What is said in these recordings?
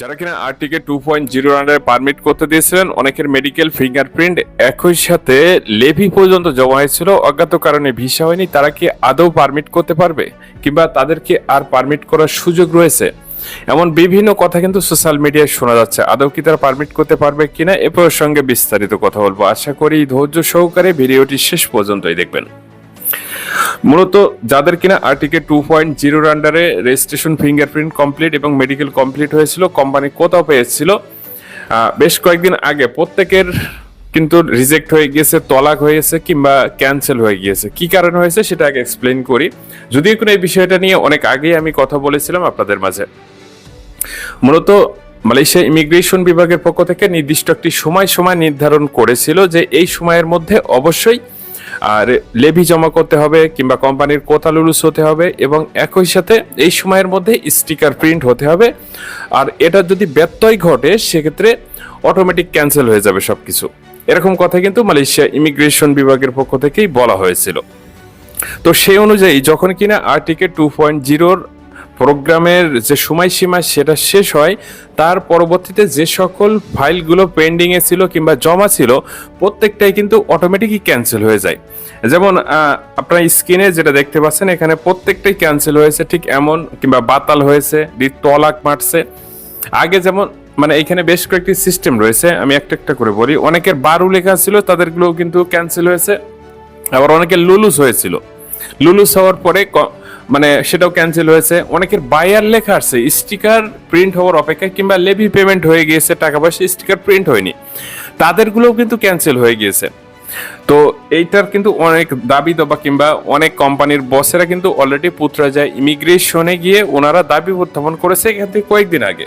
যারা কিনা আরটিকে two point zero রানের পারমিট করতে দিয়েছিলেন, অনেকের মেডিকেল ফিঙ্গারপ্রিন্ট একই সাথে লেভি পর্যন্ত জমা হয়েছিল। অজ্ঞাত কারণে ভিসা হয়নি। তারা কি আদৌ পারমিট করতে পারবে? কিংবা তাদেরকে আর পারমিট করার সুযোগ রয়েছে? এমন বিভিন্ন কথা কিন্তু সোশ্যাল মিডিয়ায় শোনা যাচ্ছে। আদৌ কি তারা পারমিট করতে পারবে কিনা, এ প্রসঙ্গে বিস্তারিত কথা বলব। আশা করি ধৈর্য সহকারে ভিডিওটি শেষ পর্যন্তই দেখবেন। মূলত যাদের কিনা আর্টিকে টু পয়েন্ট জিরোর আন্ডারে রেজিস্ট্রেশন ফিঙ্গারপ্রিন্ট কমপ্লিট এবং মেডিকেল কমপ্লিট হয়েছিল কোম্পানি কোথাও পেয়েছিল। বেশ কয়েকদিন আগে প্রত্যেকের কিন্তু রিজেক্ট হয়ে গিয়েছে, তলাক হয়ে গেছে কিংবা ক্যান্সেল হয়ে গিয়েছে। কি কারণে হয়েছে সেটা আগে এক্সপ্লেন করি। যদিও কোনো এই বিষয়টা নিয়ে অনেক আগেই আমি কথা বলেছিলাম আপনাদের মাঝে। মূলত মালয়েশিয়া ইমিগ্রেশন বিভাগের পক্ষ থেকে নির্দিষ্ট একটি সময় সময় নির্ধারণ করেছিল যে এই সময়ের মধ্যে অবশ্যই আর লেভি জমা করতে হবে কিংবা কোম্পানির কোতালুলুস হতে হবে এবং একই সাথে এই সময়ের মধ্যে স্টিকার প্রিন্ট হতে হবে। আর এটা যদি ব্যত্যয় ঘটে, সেক্ষেত্রে অটোমেটিক ক্যান্সেল হয়ে যাবে সব কিছু এরকম কথা কিন্তু মালয়েশিয়া ইমিগ্রেশন বিভাগের পক্ষ থেকেই বলা হয়েছিল। তো সেই অনুযায়ী যখন কিনা আর্টিকে টু পয়েন্ট জিরোর প্রোগ্রামের যে সময়সীমা সেটা শেষ হয়, তার পরবর্তীতে যে সকল ফাইলগুলো পেন্ডিংয়ে ছিল কিংবা জমা ছিল, প্রত্যেকটাই কিন্তু অটোমেটিকই ক্যান্সেল হয়ে যায়। যেমন আপনার স্ক্রিনে যেটা দেখতে পাচ্ছেন, এখানে প্রত্যেকটাই ক্যান্সেল হয়েছে, ঠিক এমন কিংবা বাতাল হয়েছে তলাক মারছে। আগে যেমন মানে এখানে বেশ কয়েকটি সিস্টেম রয়েছে, আমি একটা একটা করে বলি। অনেকের বারু লেখা ছিল তাদেরগুলো কিন্তু ক্যান্সেল হয়েছে। আবার অনেকের লুলুস হয়েছিল। লুলুস হওয়ার পরে মানে সেটাও ক্যান্সেল হয়েছে। অনেকের বায়ার লেখা আসছে স্টিকার প্রিন্ট হওয়ার অপেক্ষায় কিংবা লেভি পেমেন্ট হয়ে গিয়েছে, টাকা পয়সা স্টিকার প্রিন্ট হয়নি। তাদেরগুলোও কিন্তু ক্যান্সেল হয়ে গিয়েছে। তো এইটার কিন্তু অনেক দাবি দাবা কিংবা অনেক কোম্পানির বসেরা কিন্তু অলরেডি পুত্রা যায়। ইমিগ্রেশনে গিয়ে ওনারা দাবি উত্থাপন করেছে এখান থেকে কয়েকদিন আগে।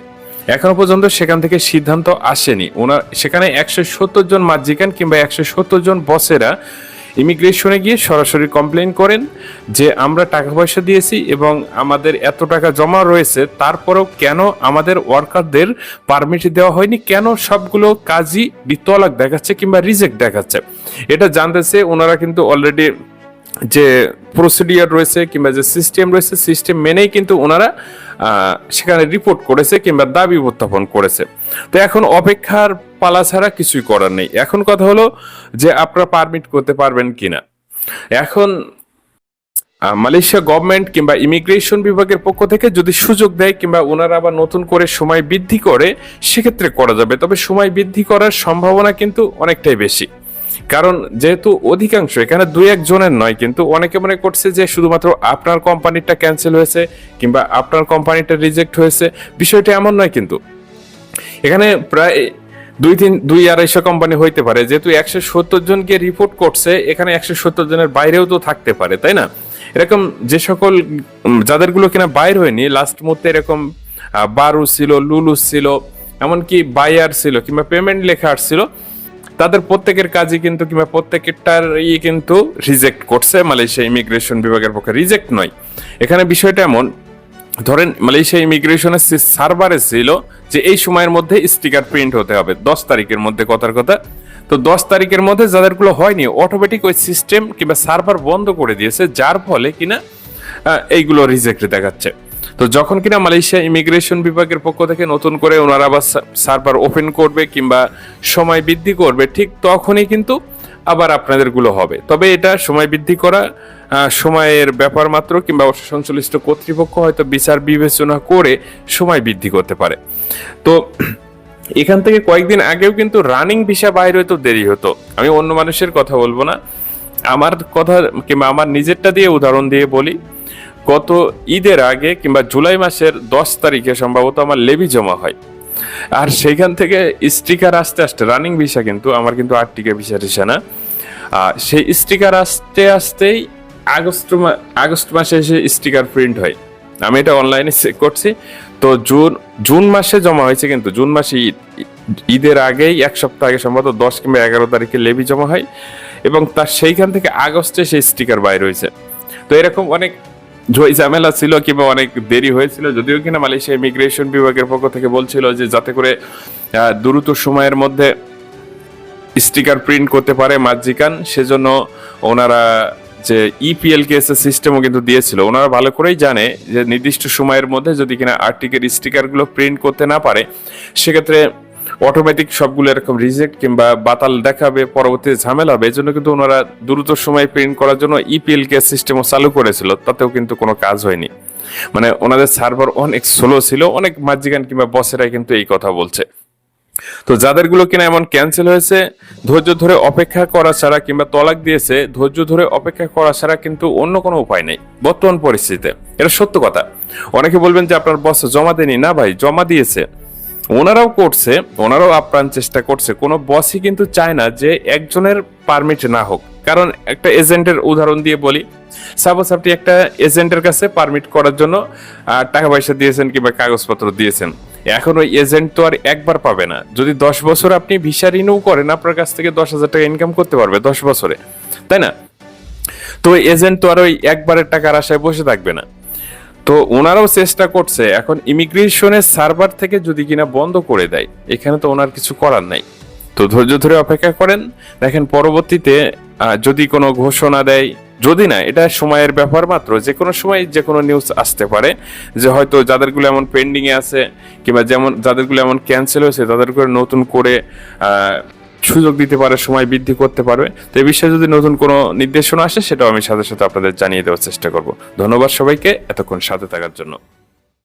এখনও পর্যন্ত সেখান থেকে সিদ্ধান্ত আসেনি। ওনার সেখানে একশো সত্তর জন মার্জিকান কিংবা একশো সত্তর জন বসেরা ইমিগ্রেশনে গিয়ে সরাসরি কমপ্লেন করেন যে আমরা টাকা পয়সা দিয়েছি এবং আমাদের এত টাকা জমা রয়েছে, তারপরেও কেন আমাদের ওয়ার্কারদের পারমিট দেওয়া হয়নি? কেন সবগুলো কাজই বিতলাক দেখাচ্ছে কিংবা রিজেক্ট দেখাচ্ছে? এটা জানতেছে ওনারা কিন্তু অলরেডি যে প্রসিডিয়ার রয়েছে কিংবা যে সিস্টেম রয়েছে সিস্টেম মেনেই কিন্তু ওনারা সেখানে রিপোর্ট করেছে কিংবা দাবি উত্থাপন করেছে। তো এখন অপেক্ষার পালা ছাড়া কিছুই করার নেই। এখন কথা হলো যে আপনারা পারমিট করতে পারবেন কিনা। এখন মালয়েশিয়া গভর্নমেন্ট কিংবা ইমিগ্রেশন বিভাগের পক্ষ থেকে যদি সুযোগ দেয় কিংবা ওনারা আবার নতুন করে সময় বৃদ্ধি করে, সেক্ষেত্রে করা যাবে। তবে সময় বৃদ্ধি করার সম্ভাবনা কিন্তু অনেকটাই বেশি। কারণ যেহেতু অধিকাংশ, এখানে দুই একজনের নয়, কিন্তু অনেকে মনে করছে যে শুধুমাত্র আপনার কোম্পানিটা ক্যান্সেল হয়েছে কিংবা আপনার কোম্পানিটা রিজেক্ট হয়েছে। বিষয়টা এমন নয় কিন্তু। এখানে প্রায় দুই তিন, দুই আড়াইশো কোম্পানি হইতে পারে, যেহেতু একশো সত্তর জনকে রিপোর্ট করছে, এখানে একশো সত্তর জনের বাইরেও তো থাকতে পারে, তাই না? এরকম যে সকল যাদেরগুলো কিনা বাইর হয়নি লাস্ট মুহূর্তে এরকম বারু ছিল, লুলু ছিল, এমনকি বায়ার ছিল কিংবা পেমেন্ট লেখা আসছিল তাদের প্রত্যেকের কাজই কিন্তু কিংবা প্রত্যেকেরটার ই কিন্তু রিজেক্ট করছে। মালয়েশিয়া ইমিগ্রেশন বিভাগের পক্ষে রিজেক্ট নয়। এখানে বিষয়টা এমন, ধরেন মালয়েশিয়া ইমিগ্রেশনের সার্ভারে ছিল যে এই সময়ের মধ্যে স্টিকার প্রিন্ট হতে হবে, দশ তারিখের মধ্যে কথার কথা। তো দশ তারিখের মধ্যে যাদেরগুলো হয়নি অটোমেটিক ওই সিস্টেম কিংবা সার্ভার বন্ধ করে দিয়েছে, যার ফলে কিনা এইগুলো রিজেক্ট দেখাচ্ছে। তো যখন কিনা মালয়েশিয়া ইমিগ্রেশন বিভাগের পক্ষ থেকে নতুন করে ওনারা আবার সার্ভার ওপেন করবে কিংবা সময় বৃদ্ধি করবে, ঠিক তখনই কিন্তু আবার আপনাদেরগুলো হবে। তবে এটা সময় বৃদ্ধি করা সময়ের ব্যাপার মাত্র কিংবা সংশ্লিষ্ট কর্তৃপক্ষ হয়তো বিচার বিবেচনা করে সময় বৃদ্ধি করতে পারে। তো এখান থেকে কয়েকদিন আগেও কিন্তু রানিং ভিসা বাইরে হতো দেরি হতো। আমি অন্য মানুষের কথা বলব না। আমার কথা কিংবা আমার নিজেরটা দিয়ে উদাহরণ দিয়ে বলি। গত ঈদের আগে কিংবা জুলাই মাসের দশ তারিখে সম্ভবত আমার লেবি জমা হয়। আর সেইখান থেকে স্টিকার আসতে আসতে রানিং ভিসা কিন্তু, আমার কিন্তু আট টিকা ভিসা টিসা না। সেই স্টিকার আসতে আসতেই আগস্ট আগস্ট মাসে এসে স্টিকার প্রিন্ট হয়। আমি এটা অনলাইনে চেক করছি। তো জুন জুন মাসে জমা হয়েছে কিন্তু, জুন মাসে ঈদ, ঈদের আগেই এক সপ্তাহ আগে সম্ভবত দশ কিংবা এগারো তারিখে লেবি জমা হয়। এবং তার সেইখান থেকে আগস্টে সেই স্টিকার বাইর হয়েছে। তো এরকম অনেক ঝই ঝামেলা ছিল কিংবা অনেক দেরি হয়েছিল, যদিও কিনা মালয়েশিয়া ইমিগ্রেশন বিভাগের পক্ষ থেকে বলছিল যে যাতে করে দ্রুত সময়ের মধ্যে স্টিকার প্রিন্ট করতে পারে মার্জিকান সেজন্য ওনারা যে ইপিএল কেসের সিস্টেমও কিন্তু দিয়েছিল। ওনারা ভালো করেই জানে যে নির্দিষ্ট সময়ের মধ্যে যদি কিনা আর্টিকের স্টিকারগুলো প্রিন্ট করতে না পারে, সেক্ষেত্রে অটোমেটিক সবগুলো এরকম রিজেক্ট কিংবা বাতাল দেখাবে, পরবর্তীতে ঝামেলা হবে। এই জন্য কিন্তু ওনারা দ্রুত সময় প্রিন্ট করার জন্য ইপিএল কেস সিস্টেমও চালু করেছিল। তাতেও কিন্তু কোনো কাজ হয়নি। মানে ওনাদের সার্ভার অনেক স্লো ছিল, অনেক মাঝিগান কিংবা বসেরাই কিন্তু এই কথা বলছে। তো যাদেরগুলো কিনা এমন ক্যান্সেল হয়েছে, ধৈর্য ধরে অপেক্ষা করা ছাড়া কিংবা তলাক দিয়েছে, ধৈর্য ধরে অপেক্ষা করা ছাড়া কিন্তু অন্য কোনো উপায় নেই, বর্তমান পরিস্থিতিতে। এটা সত্য কথা। অনেকে বলবেন যে আপনার বস জমা দেয়নি। না ভাই, জমা দিয়েছে। ওনারাও করছে, ওনারাও আপ্রাণ চেষ্টা করছে। কোনো বসই কিন্তু চায় না যে একজনের পারমিট না হোক। কারণ একটা এজেন্টের উদাহরণ দিয়ে বলি সাপোজ আপনি একটা এজেন্টের কাছে পারমিট করার জন্য টাকা পয়সা দিয়েছেন কিংবা কাগজপত্র দিয়েছেন। এখন ওই এজেন্ট তো আর একবার পাবে না। যদি দশ বছর আপনি ভিসা রিনিউ করেন, আপনার কাছ থেকে দশ হাজার টাকা ইনকাম করতে পারবে দশ বছরে। তাই না? তো এজেন্ট তো আর ওই একবারের টাকার আশায় বসে থাকবে না। তো ওনারাও চেষ্টা করছে, এখন ইমিগ্রেশনের সার্ভার থেকে যদি কিনা বন্ধ করে দেয়, এখানে তো ওনার কিছু করার নাই। তো ধৈর্য ধরে অপেক্ষা করেন, দেখেন পরবর্তীতে যদি কোনো ঘোষণা দেয়, যদি না, এটা সময়ের ব্যাপার মাত্র, যে কোনো সময় যে কোনো নিউজ আসতে পারে, যে হয়তো যাদেরগুলো এমন পেন্ডিংয়ে আছে, কিংবা যেমন, যাদেরগুলো এমন ক্যান্সেল হয়েছে তাদের করে নতুন করে সুযোগ দিতে পারে, সময় বৃদ্ধি করতে পারবে। তো এই বিষয়ে যদি নতুন কোনো নির্দেশনা আসে, সেটাও আমি সাথে সাথে আপনাদের জানিয়ে দেওয়ার চেষ্টা করব। ধন্যবাদ সবাইকে, এতক্ষণ সাথে থাকার জন্য।